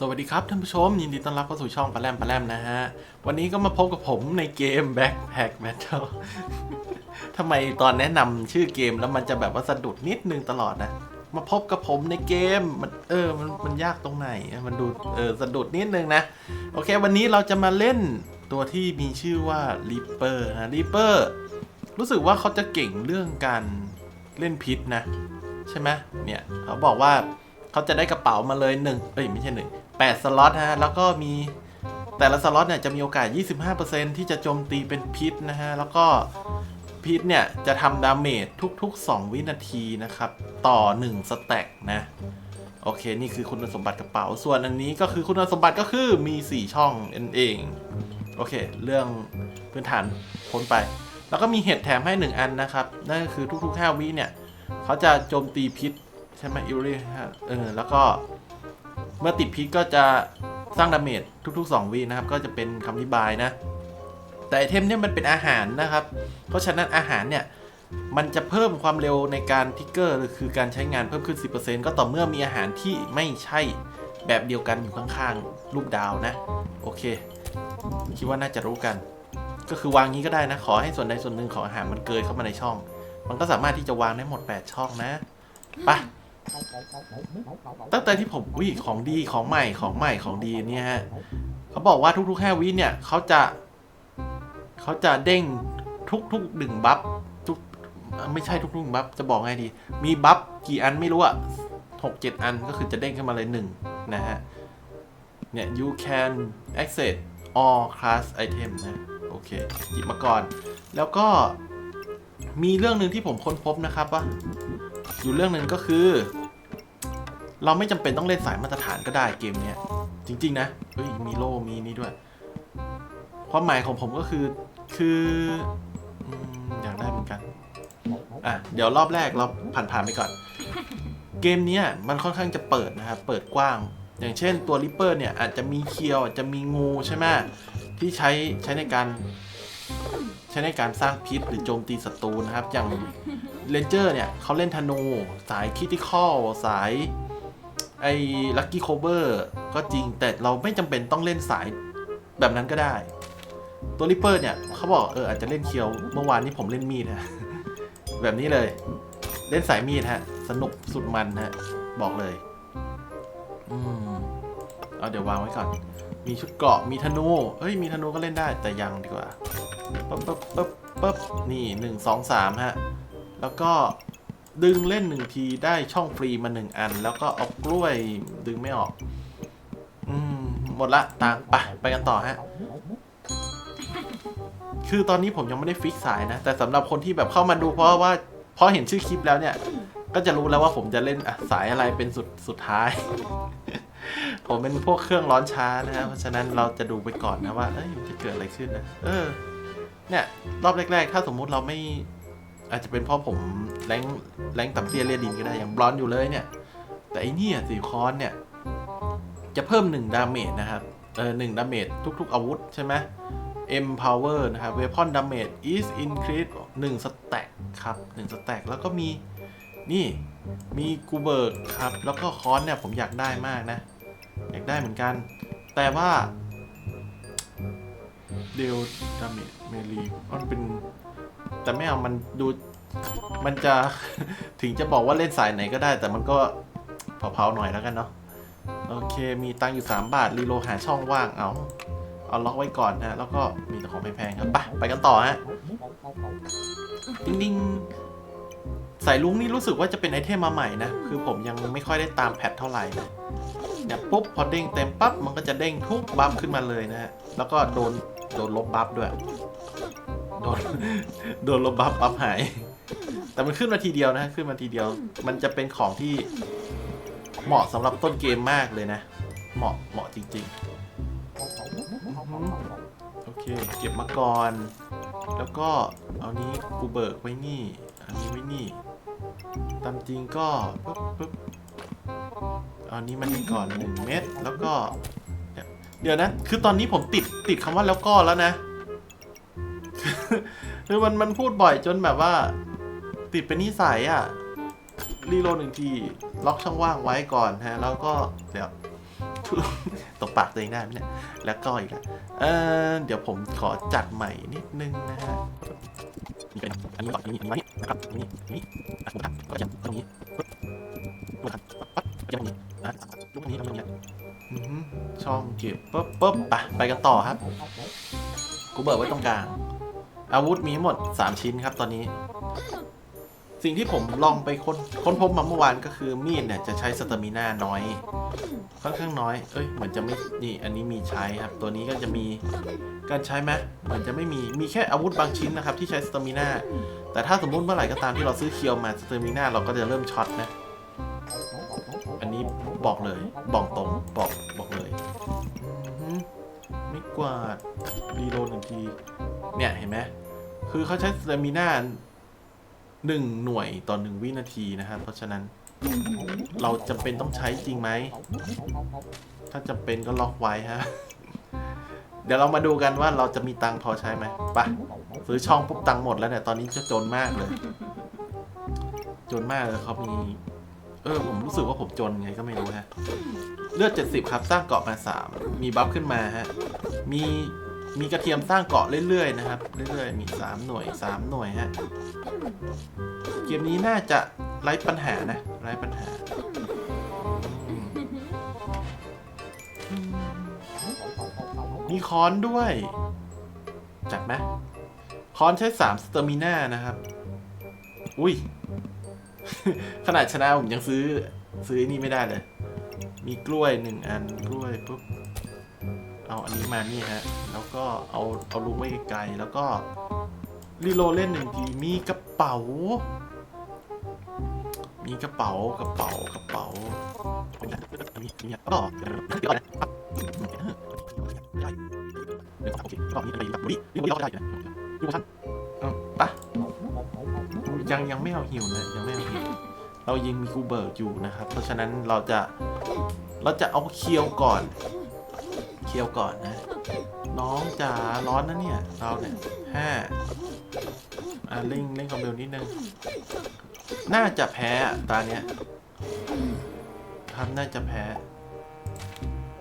สวัสดีครับท่านผู้ชม ยินดีต้อนรับเข้าสู่ช่องปลาแรมปลาแรมนะฮะ วันนี้ก็มาพบกับผมในเกม Backpack Battle ทำไมตอนแนะนำชื่อเกมแล้วมันจะแบบว่าสะดุดนิดนึงตลอดนะ มาพบกับผมในเกมมันเออมันมันยากตรงไหน มันดูเออสะดุดนิดนึงนะ โอเค วันนี้เราจะมาเล่นตัวที่มีชื่อว่า Reaper นะ Reaper รู้สึกว่าเขาจะเก่งเรื่องการเล่นพิษนะ ใช่ไหมเนี่ยเขาบอกว่าเขาจะได้กระเป๋ามาเลยหนึ่งเอ้ยไม่ใช่หนึ่ง แปดสล็อตฮะ แล้วก็มีแต่ละสล็อตเนี่ยจะมีโอกาส 25%ที่จะโจมตีเป็นพิษนะฮะ แล้วก็พิษเนี่ยจะทำดาเมจทุกๆ 2 วินาทีนะครับ ต่อ 1 สแต็กนะ โอเค นี่คือคุณสมบัติกระเป๋า ส่วนอันนี้ก็คือคุณสมบัติก็คือมี 4 ช่องเอง โอเค เรื่องพื้นฐานพ้นไป แล้วก็มีเห็ดแถมให้ 1 อันนะครับ นั่นก็คือทุกๆ 5 วิเนี่ย เขาจะโจมตีพิษใช่ไหมอิริฮะเออแล้วก็ เมื่อติดพิษก็จะสร้างดาเมจทุก ๆ 2วินะครับ ก็จะเป็นคำอธิบายนะ แต่ไอเทมเนี่ยมันเป็นอาหารนะครับ เพราะฉะนั้นอาหารเนี่ยมันจะเพิ่มความเร็วในการทิกเกอร์หรือคือการใช้งานเพิ่มขึ้น 10%ก็ต่อเมื่อมีอาหารที่ไม่ใช่แบบเดียวกันอยู่ข้างๆรูปดาวนะ โอเค คิดว่าน่าจะรู้กัน ก็คือวางงี้ก็ได้นะ ขอให้ส่วนใดส่วนหนึ่งของอาหารมันเกยเข้ามาในช่อง มันก็สามารถที่จะวางได้หมด 8 ช่องนะไปะ ตั้งแต่ที่ผมวิของดีของใหม่ของใหม่ของดีเนี่ยฮะเขาบอกว่าทุกๆ5วิเนี่ยเขาจะเขาจะเด้งทุกๆหนึ่งบัฟทุกไม่ใช่ทุกๆหนึ่งบัฟจะบอกไงดี มีบัฟกี่อันไม่รู้อะหกเจ็ดอันก็คือจะเด้งขึ้นมาเลยหนึ่งนะฮะ เนี่ย you can access all class item นะ โอเค หยิบมาก่อน แล้วก็มีเรื่องหนึ่งที่ผมค้นพบนะครับว่า อยู่เรื่องหนึ่งก็คือ เราไม่จำเป็นต้องเล่นสายมาตรฐานก็ได้เกมเนี้ย จริง ๆ นะเฮ้ยมีโล่มีนี่ด้วย ความหมายของผมก็คือคืออยากได้เหมือนกันอะเดี๋ยวรอบแรกเราผ่านๆไปก่อน เกมนี้มันค่อนข้างจะเปิดนะครับ เปิดกว้าง อย่างเช่นตัวริปเปอร์เนี่ยอาจจะมีเคียวอาจจะมีงูใช่ไหมที่ใช้ใช้ในการ ช้ในการสร้างพิษหรือโจมตีศัตรูนะครับ อย่างเลนเจอร์เนี่ยเขาเล่นธนู สายคิติคอลสายไอ้ลัคกี้โคเบอร์ก็จริงแต่เราไม่จำเป็นต้องเล่นสายแบบนั้นก็ได้ ตัวริปเปอร์เนี่ยเขาบอกเอออาจจะเล่นเคียวเมื่อวานนี้ผมเล่นมีดนะแบบนี้เลย เล่นสายมีดฮะ สนุกสุดมันฮะ บอกเลย อืมเอาเดี๋ยววางไว้ก่อน มีชุดเกราะมีธนูเอ้ยมีธนูก็เล่นได้แต่ยังดีกว่าปั๊บปั๊บปั๊บปั๊บนี่หนึ่งสองสามฮะ แล้วก็ดึงเล่นหนึ่งทีได้ช่องฟรีมาหนึ่งอัน แล้วก็เอากล้วยดึงไม่ออก อืม หมดละตังไปไปกันต่อฮะ คือตอนนี้ผมยังไม่ได้ฟิกสายนะ แต่สำหรับคนที่แบบเข้ามาดูเพราะว่าพราะเห็นชื่อคลิปแล้วเนี่ย ก็จะรู้แล้วว่าผมจะเล่นสายอะไรเป็นสุดสุดท้าย ผมเป็นพวกเครื่องร้อนช้านะฮะเพราะฉะนั้นเราจะดูไปก่อนนะว่าเอ้ยมันจะเกิดอะไรขึ้นนะเออเนี่ยรอบแรก ๆ ถ้าสมมุติเราไม่ อาจจะเป็นเพราะผมแรงแรงต่ำเตี้ยเรียดินก็ได้อย่างบลอนอยู่เลยเนี่ย แต่อันนี้สีคอนเนี่ย จะเพิ่ม1ดาเมจนะครับเออหนึ่งดาเมจทุก ๆ อาวุธใช่ไหม Empower นะครับ Weapon Damage is increased 1สแต็กครับ1สแต็กแล้วก็มีนี่มีกูเบิร์กครับ แล้วก็คอนเนี่ยผมอยากได้มากนะ อยากได้เหมือนกัน แต่ว่าเดลดาเมจเมลีมันเป็น แต่ไม่เอามันดูมันจะถึงจะบอกว่าเล่นสายไหนก็ได้ แต่มันก็เผาๆหน่อยแล้วกันเนาะโอเค มีตังอยู่ 3 บาท รีโลหาช่องว่างเอา เอาล็อกไว้ก่อนนะ แล้วก็มีแต่ของแพงๆครับ ไปไปกันต่อฮะดิ้งดิ้งสายลุงนี่รู้สึกว่าจะเป็นไอเทมมาใหม่นะ คือผมยังไม่ค่อยได้ตามแพทเท่าไหร่นะ เนี่ยปุ๊บพอเด้งเต็มปั๊บมันก็จะเด้งทุกบัฟขึ้นมาเลยนะฮะแล้วก็โดนโดนลบบัฟด้วยโดนโดนลบบัฟบัฟหาย แต่มันขึ้นมาทีเดียวนะ ขึ้นมาทีเดียว มันจะเป็นของที่เหมาะสำหรับต้นเกมมากเลยนะ เหมาะเหมาะจริงๆ โอเค เก็บมาก่อน แล้วก็เอานี้กูเบิกไว้นี่ อันนี้ไว้นี่ ตามจริงก็ปึ๊บปึ๊บ อานี้มันก่อนหนึ่งเม็ดแล้วก็เดี๋ยวนะ คือตอนนี้ผมติดติดคำว่าแล้วก็แล้วนะ คือมันมันพูดบ่อยจนแบบว่า ติดเป็นนิสัยอะรีโหลดหนึ่งที ล็อกช่องว่างไว้ก่อนฮะ แล้วก็เดี๋ยวตบปากตัวเองได้ไหมเนี่ย แล้วก็อีกแล้วเออเดี๋ยวผมขอจัดใหม่นิดนึงนะฮะนี่เป็นอันนี้ก่อนอันนี้อันนี้นะครับอันนี้อันนี้ก็จะตรงนี้ ปึ๊บปึ๊บครับปั๊บจะแบบนี้อะลูกนี้ตรงนี้อือหือช่องเก็บปึ๊บปึ๊บไปไปกันต่อครับ กูเบิร์ไว้ตรงกลาง อาวุธมีทั้งหมด 3 ชิ้นครับตอนนี้ สิ่งที่ผมลองไปค้นค้นพบมาเมื่อวานก็คือมีดเนี่ยจะใช้สเตอร์มิน่าน้อยค่อนข้างน้อย เอ้ย เหมือนจะไม่ นี่ อันนี้มีใช้ครับ ตัวนี้ก็จะมีการใช้ไหมเหมือนจะไม่มี มีแค่อาวุธบางชิ้นนะครับที่ใช้สเตอร์มิน่าแต่ถ้าสมมุติเมื่อไหร่ก็ตามที่เราซื้อเคียวมาสเตอร์มิน่าเราก็จะเริ่มช็อตนะ บอกเลย บอกตรง บอก บอกเลยไม่กวาดรีโลหนึ่งที เนี่ยเห็นไหม คือเขาใช้สเตมิน่าหนึ่งหน่วยต่อหนึ่งวินาทีนะครับ เพราะฉะนั้น เราจำเป็นต้องใช้จริงไหม ถ้าจำเป็นก็ล็อกไว้ฮะ เดี๋ยวเรามาดูกันว่าเราจะมีตังพอใช้ไหมไปะซื้อช่องปุ๊บตังหมดแล้วเนี่ย ตอนนี้จะจนมากเลย จนมากเลยเขามี เออผมรู้สึกว่าผมจนไงก็ไม่รู้ฮะ เลือด 70 ครับ สร้างเกาะมา 3 มีบัฟขึ้นมาฮะ มีมีกระเทียมสร้างเกาะเรื่อยๆนะครับ เรื่อยๆ มี 3 หน่วย 3 หน่วยฮะ เกมนี้น่าจะไร้ปัญหานะไร้ปัญหามมีค้อนด้วย จัดไหมค้อนใช้3สเตอร์มิน่านะครับ อุ้ย ขนาดชนะผมยังซื้อ ซื้อนี่ไม่ได้เลย มีกล้วยหนึ่งอันกล้วยปุ๊บเอาอันนี้มานี่ฮะ แล้วก็เอาเอาลูกไว้ไกลๆแล้วก็รีโหลเล่นหนึ่งทีมีกระเป๋า มีกระเป๋ากระเป๋ากระเป๋ามีมีก็เดี๋ยวก่อนนะปั๊บเดี๋ยวโอเคก็มีอะไรแบบนี้นี่เราได้อยู่นะอยู่ท่านเอาปะ ยังยังไม่เอาหิวนะยังไม่เอาหิวเรายิงมีกูเบิร์กอยู่นะครับ เพราะฉะนั้นเราจะเราจะเอาเคียวก่อน เคียวก่อนนะ น้องจ๋าร้อนนะเนี่ยเราเนี่ยห้าอ่าเร่งเร่งความเร็วนิดนึงน่าจะแพ้ตาเนี้ยครับน่าจะแพ้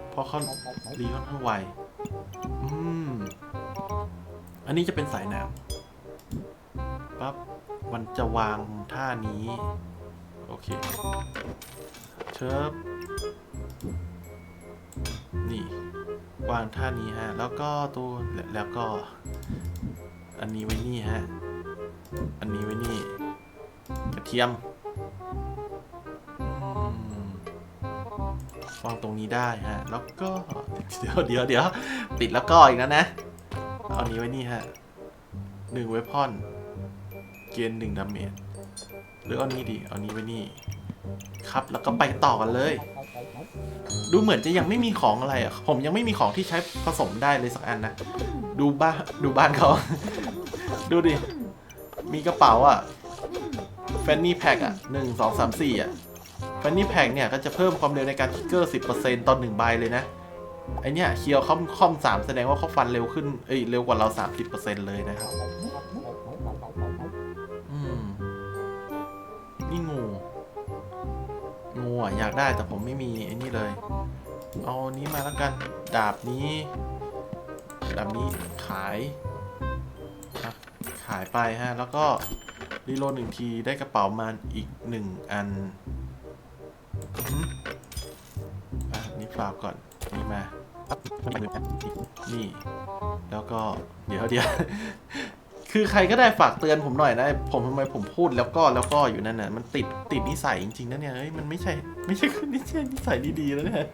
เพราะเขารีค่อนข้างไวอืมอันนี้จะเป็นสายน้ำปั๊บ มันจะวางท่านี้ โอเค เชิบนี่ วางท่านี้ฮะ แล้วก็ตัวแล้วก็ อันนี้ไว้นี่ฮะ อันนี้ไว้นี่ กระเทียมอืมวางตรงนี้ได้ฮะ แล้วก็ เดี๋ยวเดี๋ยวเดี๋ยวติดแล้วก็อีกนะนะ เอานี้ไว้นี่ฮะหนึ่งเวพอน เกณฑ์หนึ่งดาเมจหรือเอานี้ดีเอานี้ไว้นี่ ครับแล้วก็ไปต่อกันเลย ดูเหมือนจะยังไม่มีของอะไรอะ ผมยังไม่มีของที่ใช้ผสมได้เลยสักอันนะ ดูบ้านดูบ้านเขา ดูดิ มีกระเป๋าอะแฟนนี่แพ็กอะหนึ่งสองสามสี่อะแฟนนี่แพ็กเนี่ยก็จะเพิ่มความเร็วในการทิกเกอร์สิบเปอร์เซ็นต์ตอนหนึ่งใบเลยนะไอเนี่ยเคียวคอมคอมสามแสดงว่าเขาฟันเร็วขึ้น เอ้ยเร็วกว่าเราสามสิบเปอร์เซ็นต์เลยนะครับ อะอยากได้แต่ผมไม่มีไอ้นี่เลย เอานี้มาแล้วกัน ดาบนี้ ดาบนี้ขายขายไปฮะ แล้วก็รีโหลดหนึ่งทีได้กระเป๋ามาอีกหนึ่งอันอะนี่ฝากก่อนนี่มา นี่ แล้วก็เดี๋ยวเดี๋ยว คือใครก็ได้ฝากเตือนผมหน่อยนะผมทำไมผมพูดแล้วก็แล้วก็อยู่นั่นน่ะมันติดติดนิสัยจริงๆนะเนี่ยเฮ้ยมันไม่ใช่ ไม่ใช่คือนิสัยนิสัยดีๆแล้วเนี่ย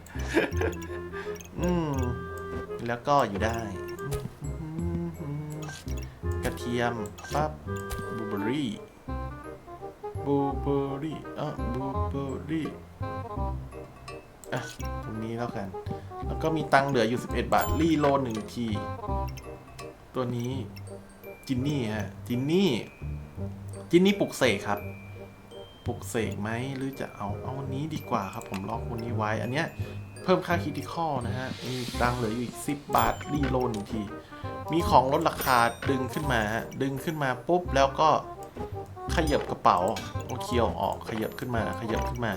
อืมแล้วก็อยู่ได้ กระเทียมปั๊บบูเบอรี่บูเบอรี่อะบูเบอรี่อะตรงนี้แล้วกัน แล้วก็มีตังค์เหลืออยู่ 11 บาท รีโลหนึ่งที ตัวนี้ จินนี่ฮะ จินนี่ จินนี่ปลุกเสกครับ ปลุกเสกไหมหรือจะเอาเอาวันนี้ดีกว่าครับผมล็อกวันนี้ไว้ อันเนี้ยเพิ่มค่าคิด i คอนะฮะ มีตังเหลืออยู่อีก 10 บาท รีโลนึ่งที มีของลดราคาดึงขึ้นมาฮะ ดึงขึ้นมาปุ๊บ แล้วก็ขยับกระเป๋าโอเคียวออกขยับขึ้นมาขยับขึ้นมา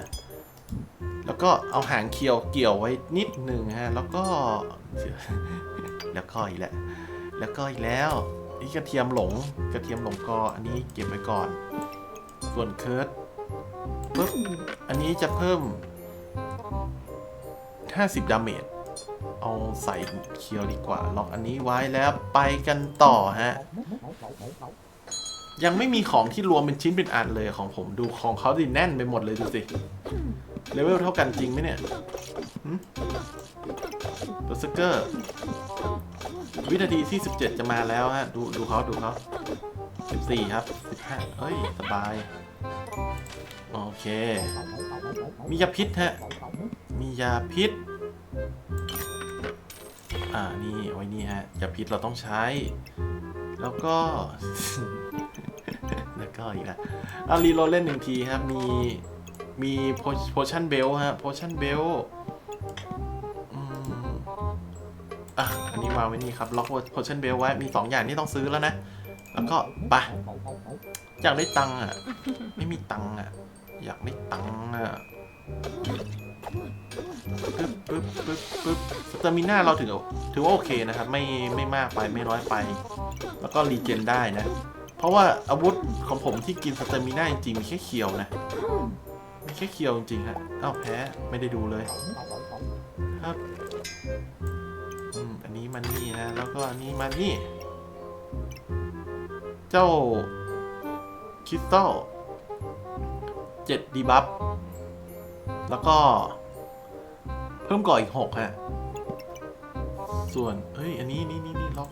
แล้วก็เอาหางเคียวเกี่ยวไว้นิดหนึ่งฮะ แล้วก็ แล้วก็อีกแล้ว แล้วก็อีกแล้ว นี่กระเทียมหลง กระเทียมหลงกอ อันนี้เก็บไว้ก่อน ส่วนเคิร์ดปุ๊บ อันนี้จะเพิ่ม 50 ดาเมจ เอาใส่เคียวดีกว่า ล็อกอันนี้ไว้แล้วไปกันต่อฮะ ยังไม่มีของที่รวมเป็นชิ้นเป็นอันเลยของผมดูของเขาดิแน่นไปหมดเลยดูสิ เลเวลเท่ากันจริงไหมเนี่ยเบอร์สเกอร์ วินาทีที่ 17 จะมาแล้วฮะ ดูดูเขาดูเขา14 ครับ 15เอ้ย สบาย โอเค มียาพิษฮะ มียาพิษ อ่า นี่ไว้นี่ฮะ ยาพิษเราต้องใช้ แล้วก็ แล้วก็อีกแล้วเอารีโหลเล่นหนึ่งทีครับ มี มีโพชั่นเบลฮะโพชั่นเบลอะ อันนี้วางไว้นี่ครับ ล็อกโพชั่นเบลไว้ มีสองอย่างที่ต้องซื้อแล้วนะ แล้วก็ไปอยากได้ตังค์อะ ไม่มีตังค์อะ อยากได้ตังค์อะปึ๊บปึ๊บปึ๊บปึ๊บสเตอร์มิน่าเราถือถือว่าโอเคนะครับ ไม่ไม่มากไปไม่น้อยไป แล้วก็รีเจนได้นะ เพราะว่าอาวุธของผมที่กินสเตอร์มิน่าจริงๆมีแค่เคียวนะ แค่เคียวจริงๆฮะอ้าวแพ้ไม่ได้ดูเลยครับอืมอันนี้มันนี่นะแล้วก็อันนี้มันนี่ เจ้าคริสตัลเจ็ดดีบัฟแล้วก็ เพิ่มก่ออีกหกฮะส่วนเฮ้ย อันนี้นี่นี่นี่ล็อก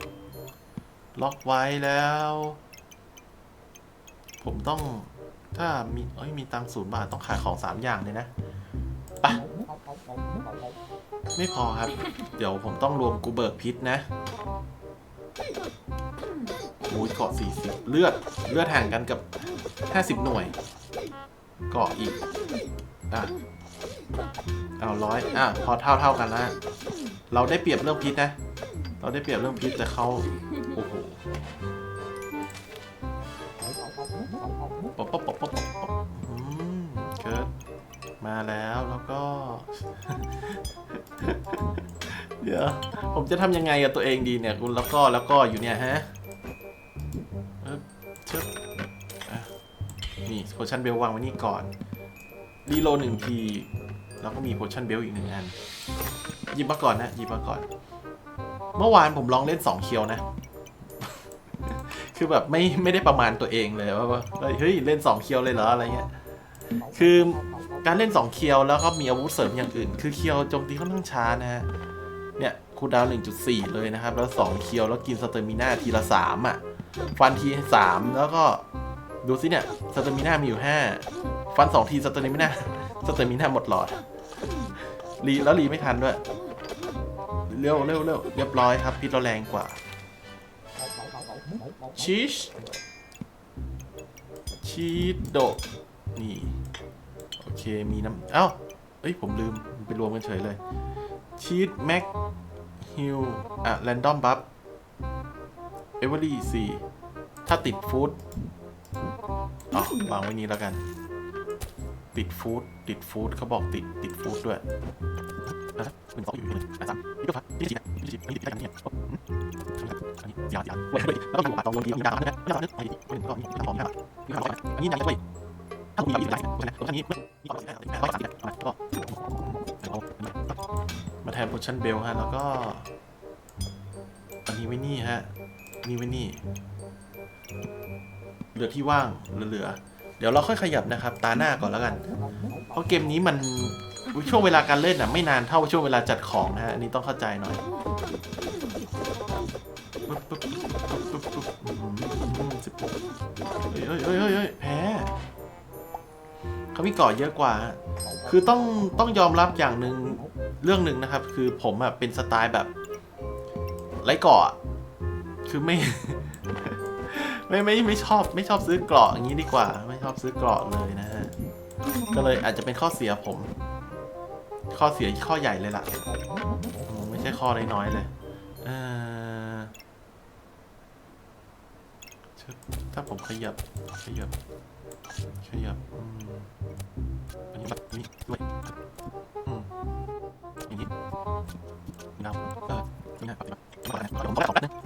ล็อกไว้แล้ว ผมต้อง ถ้ามีเอ้ยมีตังศูนย์บาทต้องขายของสามอย่างเลยนะปะไม่พอครับ เดี๋ยวผมต้องรวมกูเบิกพิษนะโอ้ยเกาะสี่สิบเลือด เลือดห่างกันกับห้าสิบหน่วย เกาะอีก อะ เอาร้อยอะ พอเท่าเท่ากันแล้ว เราได้เปรียบเรื่องพิษนะ เราได้เปรียบเรื่องพิษแต่เขา ผมจะทำยังไงกับตัวเองดีเนี่ยคุณแล้วก็แล้วก็อยู่เนี่ยฮะเอบเชิบนี่โพชั่นเบลวางไว้นี่ก่อนรีโลหนึ่งที แล้วก็มีโพชั่นเบลอีกหนึ่งอันหยิบมาก่อนนะหยิบมาก่อน เมื่อวานผมลองเล่นสองเคียวนะ คือแบบไม่ไม่ได้ประมาณตัวเองเลยว่าว่าเฮ้ยเล่นสองเคียวเลยเหรออะไรเงี้ยคือการเล่นสองเคียวแล้วก็มีอาวุธเสริมอย่างอื่น คือเคียวโจมตีค่อนข้างช้านะฮะ เนี่ยคูดาวน์1.4 เลยนะครับ แล้ว 2 เคียว แล้วกินสเตอร์มิน่าทีละ 3 อะ ฟันที 3 แล้วก็ดูสิเนี่ยสเตอร์มิน่ามีอยู่ 5 ฟัน 2 ทีสเตอร์มิน่าสเตอร์มิน่าหมดหลอดรีแล้วรีไม่ทันด้วย เร็วเร็วเร็วเรียบร้อยครับพิษเราแรงกว่าชีสชีสโดนี่ โอเคมีน้ำเอ้าเอ้ยผมลืมไปรวมกันเฉยเลย ชีสแม็กฮิลอะแรนดอมบัฟเอเวอรี่สี่ถ้าติดฟู้ดอ๋อวางไว้นี้แล้วกัน ติดฟู้ดติดฟู้ดเขาบอกติดติดฟู้ดด้วยอะเป็นสองอยู่หนึ่งอะสามนี่ก็พักที่สี่ที่สี่นี่ติดกันเนี่ยอืมอันนี้ยาวยาวเว้ยแล้วก็ถูกปาตองลงดีมีดาวนะไม่ดาวนะไอ้คนก็มีของนะมีของอันนี้ยังไม่ถ้าคุณมีอะไรนะตัวนี้มีของอะไรก็สามเนี่ย ชั่นเบลฮะ แล้วก็ อันนี้ไว้นี่ฮะ นี่ไว้นี่ เหลือที่ว่างเหลือเดี๋ยวเราค่อยขยับนะครับ ตาหน้าก่อนแล้วกัน เพราะเกมนี้มันช่วงเวลาการเล่นอะไม่นานเท่าช่วงเวลาจัดของนะฮะอันนี้ต้องเข้าใจหน่อยสิบหกเฮ้ยเฮ้ยเฮ้ยเฮ้ยแพ้เขามีเกาะเยอะกว่า คือต้องต้องยอมรับอย่างหนึ่ง เรื่องหนึ่งนะครับ คือผมอะเป็นสไตล์แบบไร้เกาะคือไม่ ไม่ไม่ไม่ชอบไม่ชอบซื้อเกราะอย่างนี้ดีกว่า ไม่ชอบซื้อเกราะเลยนะฮะก็เลยอาจจะเป็นข้อเสียผม ข้อเสียข้อใหญ่เลยล่ะ ไม่ใช่ข้อน้อยๆเลยเออถ้าผมขยับ ขยับ ขยับอันนี้แบบนี้ อย่างนี้เราเออนี่นะปฏิบัติปฏิบัติผมก็ได้ออกแป๊บนึง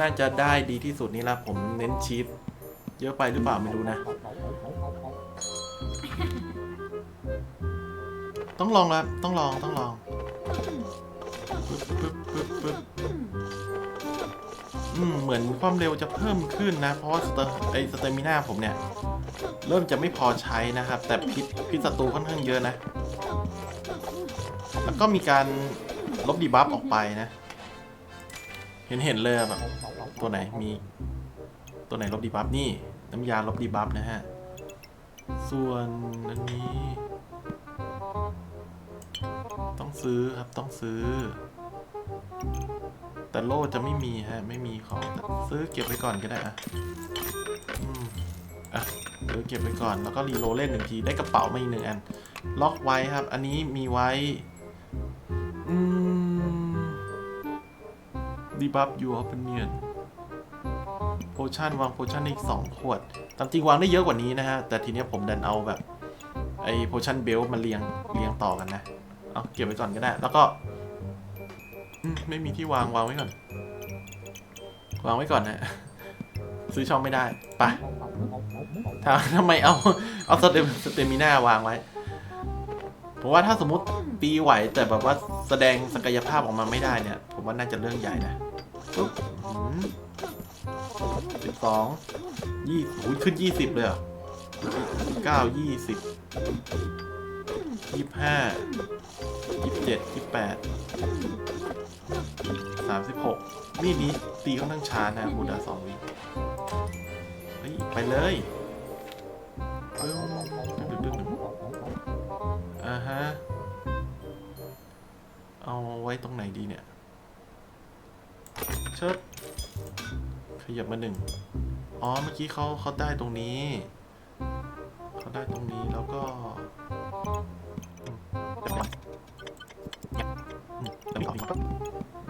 น่าจะได้ดีที่สุดนี่ละผมเน้นชีสเยอะไปหรือเปล่าไม่รู้นะ ต้องลองละต้องลองต้องลองปึ๊บปึ๊บปึ๊บอืมเหมือนความเร็วจะเพิ่มขึ้นนะ เพราะว่าสเตอร์ไอสเตอร์มิน่าผมเนี่ย เริ่มจะไม่พอใช้นะครับ แต่พิษพิษศัตรูค่อนข้างเยอะนะ แล้วก็มีการลบดีบัฟออกไปนะ เห็นเห็นเลยอะแบบตัวไหนมี ตัวไหนลบดีบัฟนี่ น้ำยาลบดีบัฟนะฮะ ส่วนอันนี้ ต้องซื้อครับต้องซื้อ แต่โล่จะไม่มีฮะ ไม่มีของซื้อเก็บไว้ก่อนก็ได้อะอืมอะซื้อเก็บไว้ก่อนแล้วก็รีโหลเล่นหนึ่งทีได้กระเป๋ามาอีกหนึ่งอัน ล็อกไว้ครับ อันนี้มีไว้ ดีบัฟยูออฟเนียนโพชั่นวางโพชั่นได้อีกสองขวด ตามจริงวางได้เยอะกว่านี้นะฮะ แต่ทีเนี้ยผมดันเอาแบบ ไอ้โพชั่นเบลมาเรียงเรียงต่อกันนะ เอาเก็บไว้ก่อนก็ได้ แล้วก็อืมไม่มีที่วางวางไว้ก่อน วางไว้ก่อนนะ ซื้อช่องไม่ได้ ไปทำทำไมเอา เอาสเตมสเตมิน่าวางไว้ ผมว่าถ้าสมมติตีไหวแต่แบบว่าแสดงศักยภาพออกมาไม่ได้เนี่ย ผมว่าน่าจะเรื่องใหญ่นะปุ๊บสิบสองยี่หูยขึ้นยี่สิบเลยเหรอเก้ายี่สิบยี่ห้ายี่เจ็ดยี่แปดสามสิบหกนี่นี้ตีค่อนข้างช้านะบูดาสองวิเฮ้ยไปเลย ว้ตรงไหนดีเนี่ยเชิดขยับมาหนึ่งอ๋อ เมื่อกี้เขาเขาได้ตรงนี้ เขาได้ตรงนี้แล้วก็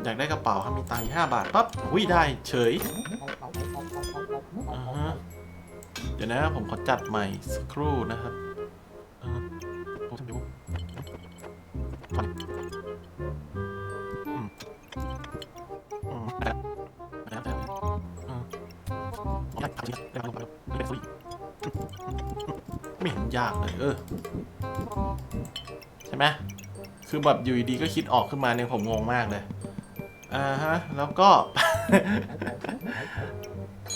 อยากได้กระเป๋าครับมีตังค์ห้าบาทปั๊บอุ้ยได้เฉยอ่าฮะเดี๋ยวนะผมขอจัดใหม่สักครู่นะครับ ได้ทำสิได้มาลงมาไม่เป็นสุยไม่เห็นยากเลยเออ ใช่ไหมคือแบบอยู่ดีๆก็คิดออกขึ้นมาเนี่ยผมงงมากเลย อ่าฮะ แล้วก็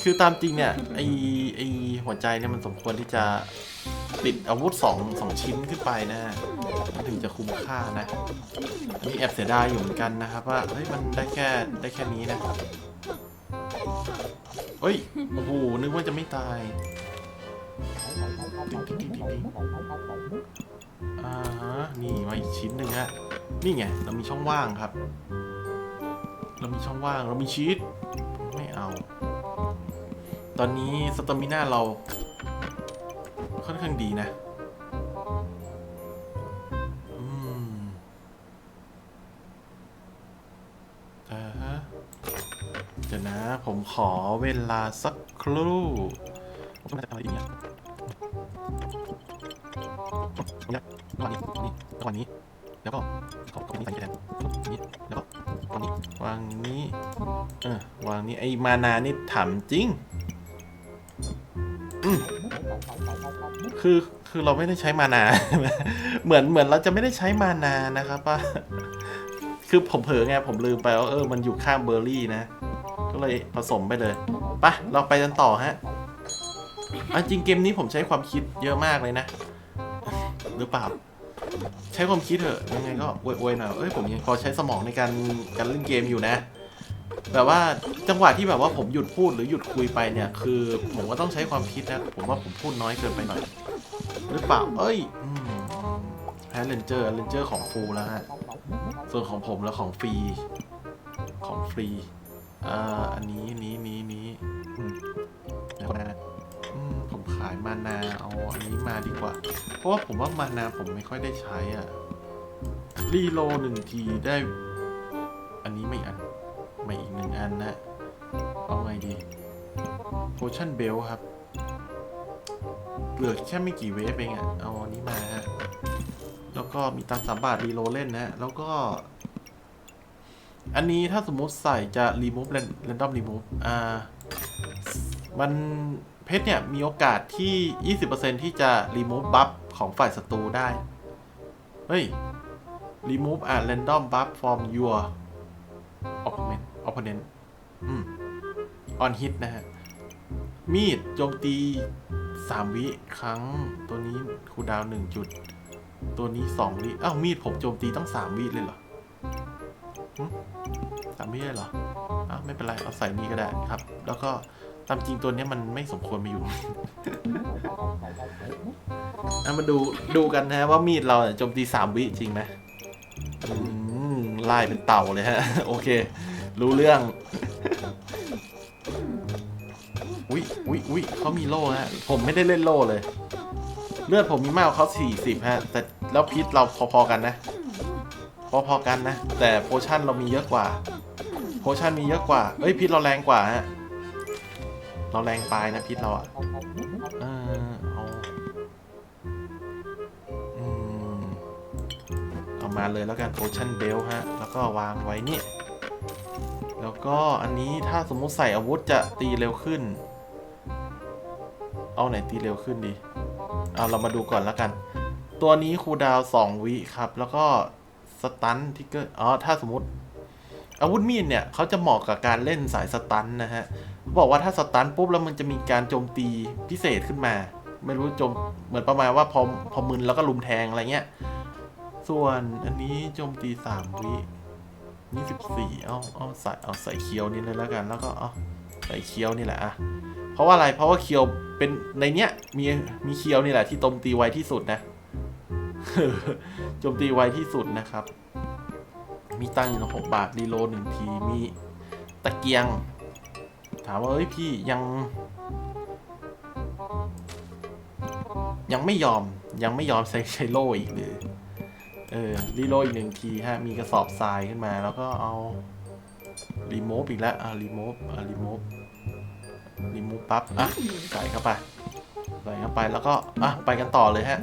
คือตามจริงเนี่ยไอไอหัวใจเนี่ยมันสมควรที่จะติดอาวุธสองสองชิ้นขึ้นไปนะถึงจะคุ้มค่านะ อันนี้แอบเสียดายอยู่เหมือนกันนะครับว่า เฮ้ย มันได้แค่ได้แค่นี้นะ เฮ้ย โอ้โห นึกว่าจะไม่ตายติ๊งติ๊งติ๊งติ๊งติ๊งอ่าฮะนี่มาอีกชิ้นหนึ่งฮะ นี่ไง เรามีช่องว่างครับ เรามีช่องว่าง เรามีชีสไม่เอา ตอนนี้สตามิน่าเราค่อนข้างดีนะ ขอเวลาสักครู่ผมต้องจะทำอะไรอีกเนี่ยตรงนี้ตรงนี้ตรงนี้ แล้วก็ขอขอเป็นนี้ใส่แทนนี้แล้วก็ตรงนี้วางนี้เออวางนี้ไอ้มานานี่ถามจริงคือคือเราไม่ได้ใช้มานา เหมือนเหมือนเราจะไม่ได้ใช้มานานะครับว่าคือผมเผลอไงผมลืมไปว่าเออมันอยู่ข้างเบอร์รี่นะ ก็เลยผสมไปเลยไปะเราไปกันต่อฮะอจริงเกมนี้ผมใช้ความคิดเยอะมากเลยนะ หรือเปล่า ใช้ความคิดเถอะยังไงก็อวยๆหน่อยเอ้ยผมยังพอใช้สมองในการการเล่นเกมอยู่นะแบบว่าจังหวะที่แบบว่าผมหยุดพูดหรือหยุดคุยไปเนี่ย คือผมก็ต้องใช้ความคิดนะ ผมว่าผมพูดน้อยเกินไปหน่อย หรือเปล่า เอ้ยแพ้เลนเจอร์เลนเจอร์ของฟูลแล้วฮะส่วนของผมแล้วของฟรี ของฟรี อ่าอันนี้นี้นี้นี้อืมเดี๋ยวนะอืมผมขายมานาเอาอันนี้มาดีกว่า เพราะว่าผมว่ามานาผมไม่ค่อยได้ใช้อะรีโลหนึ่งทีได้ อันนี้ไม่อันไม่อีกหนึ่งอันนะ เอาไงดี potion belt ครับ เหลือแค่ไม่กี่เวฟเองอะเอาอันนี้มาฮะ แล้วก็มีตังค์สามบาทรีโลเล่นนะ แล้วก็ อันนี้ถ้าสมมติใส่จะ remove random remove อ่า มันเพชรเนี่ย มีโอกาสที่ 20%ที่จะ remove buff ของฝ่ายศัตรูได้ เฮ้ย remove a random buff from your opponent opponent อืม on hit นะฮะ มีดโจมตี3วิครั้ง ตัวนี้คูดาวน์1จุด ตัวนี้2วิอ้าวมีดผมโจมตีตั้ง3วิเลยเหรอ สามวิเลยเหรออ้าวไม่เป็นไร เอาใส่นี่ก็ได้ครับ แล้วก็ตามจริงตัวนี้มันไม่สมควรมาอยู่อะมาดูดูกันนะว่ามีดเราเนี่ยโจมตี3วิจริงไหมอืมไล่เป็นเต่าเลยฮะ โอเค รู้เรื่อง อุ้ยอุ้ยอุ้ยเขามีโล่ฮะ ผมไม่ได้เล่นโล่เลย เลือดผมมีมากกว่าเขา40ฮะ แต่แล้วพิษเราพอๆกันนะ พอๆกันนะ แต่โพชั่นเรามีเยอะกว่า โพชั่นมีเยอะกว่า เอ้ยพิษเราแรงกว่าฮะ เราแรงปลายนะพิษเราอะเออเอาอืมเอามาเลยแล้วกันโพชั่นเบลฮะ แล้วก็วางไว้นี่ แล้วก็อันนี้ถ้าสมมุติใส่อาวุธจะตีเร็วขึ้น เอาไหนตีเร็วขึ้นดี เอาเรามาดูก่อนแล้วกัน ตัวนี้คูดาว 2 วิครับ แล้วก็ สตันทิกเกอร์อ๋อถ้าสมมติ อาวุธมีดเนี่ยเขาจะเหมาะกับการเล่นสายสตันนะฮะบอกว่าถ้าสตันปุ๊บแล้วมันจะมีการโจมตีพิเศษขึ้นมา ไม่รู้โจมเหมือนประมาณว่าพอพอมึนแล้วก็ลุมแทงอะไรเงี้ยส่วนอันนี้โจมตีสามวินี่สิบสี่เอาเอาใส่เอาใส่เคียวนี่เลยแล้วกัน แล้วก็เอาใส่เคียวนี่แหละอะเพราะว่าอะไรเพราะว่าเคียวเป็นในเนี้ยมีมีเคียวนี่แหละที่โจมตีไวที่สุดนะ โจมตีไวที่สุดนะครับ มีตังอยู่หกบาทรีโลหนึ่งที มีตะเกียง ถามว่าเฮ้ยพี่ยัง ยังไม่ยอมยังไม่ยอมใช้ใช้โล่อีกหรือเออรีโลอีกหนึ่งทีฮะ มีกระสอบทรายขึ้นมา แล้วก็เอารีโมฟอีกแล้ว อ่ารีโมฟอ่ารีโมฟรีโมฟปั๊บ อะ ใส่เข้าไป ใส่เข้าไปแล้วก็ อะ ไปกันต่อเลยฮะ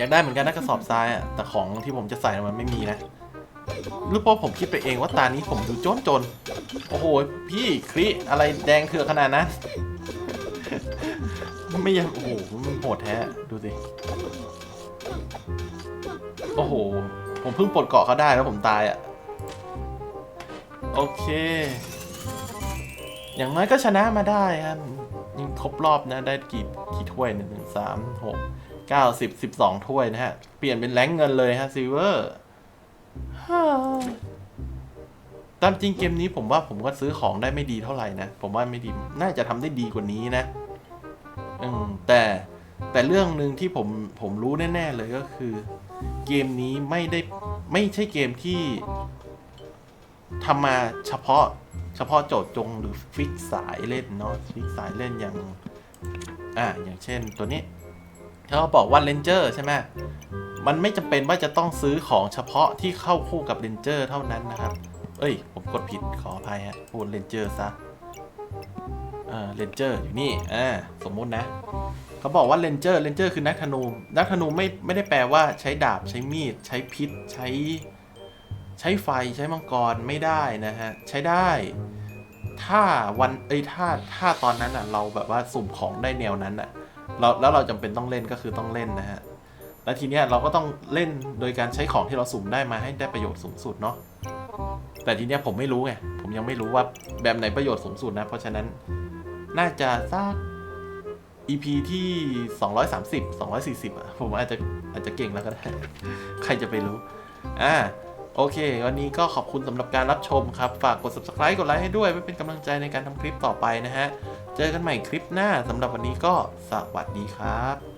อยากได้เหมือนกันนะกระสอบทรายอะแต่ของที่ผมจะใส่มันไม่มีนะหรือเพราะผมคิดไปเองว่าตานี้ผมดูจนจน โอ้โห พี่คลิอะไรแดงเถือขนาดนั้นไม่ยังโอ้โหมันโหดแท้ ดูสิ โอ้โห ผมเพิ่งปลดเกาะเขาได้แล้วผมตายอะ โอเค อย่างน้อยก็ชนะมาได้ครับยังครบรอบนะ ได้กี่กี่ถ้วยหนึ่งสามหก เก้าสิบสิบสองถ้วยนะฮะ เปลี่ยนเป็นแรงเงินเลยฮะซิเวอร์ตามจริงเกมนี้ผมว่าผมก็ซื้อของได้ไม่ดีเท่าไหร่นะ ผมว่าไม่ดี น่าจะทำได้ดีกว่านี้นะ อืม แต่แต่เรื่องหนึ่งที่ผมผมรู้แน่ ๆ เลยก็คือ เกมนี้ไม่ได้ไม่ใช่เกมที่ทำมาเฉพาะเฉพาะโจทย์จงหรือฟิกสายเล่นเนาะฟิกสายเล่นอย่าง อ่าอย่างเช่นตัวนี้ เขาบอกว่าเลนเจอร์ใช่ไหมมันไม่จำเป็นว่าจะต้องซื้อของเฉพาะที่เข้าคู่กับเรนเจอร์เท่านั้นนะครับ เอ้ย ผมกดผิดขออภัยฮะพูดเรนเจอร์ซะเอ่าเรนเจอร์อยู่นี่อ่าสมมุตินะเขาบอกว่าเรนเจอร์เรนเจอร์คือนักธนูนักธนูไม่ไม่ได้แปลว่าใช้ดาบใช้มีด ใช้พิษ ใช้ ใช้ไฟใช้มังกรไม่ได้นะฮะ ใช้ได้ ถ้าวันเอ้ยถ้าถ้าตอนนั้นอะ เราแบบว่าสุ่มของได้แนวนั้นอะ เราแล้วเราจำเป็นต้องเล่นก็คือต้องเล่นนะฮะ และทีเนี้ยเราก็ต้องเล่นโดยการใช้ของที่เราสุ่มได้มาให้ได้ประโยชน์สูงสุดเนาะ แต่ทีเนี้ยผมไม่รู้ไง ผมยังไม่รู้ว่าแบบไหนประโยชน์สูงสุดนะ เพราะฉะนั้นน่าจะสัก EP ที่ 230 240อะ ผมอาจจะอาจจะเก่งแล้วก็ได้ ใครจะไปรู้ อ่าโอเค วันนี้ก็ขอบคุณสำหรับการรับชมครับ ฝากกด subscribe กดไลค์ให้ด้วยเพื่อเป็นกำลังใจในการทำคลิปต่อไปนะฮะ เจอกันใหม่คลิปหน้าสำหรับวันนี้ก็สวัสดีครับ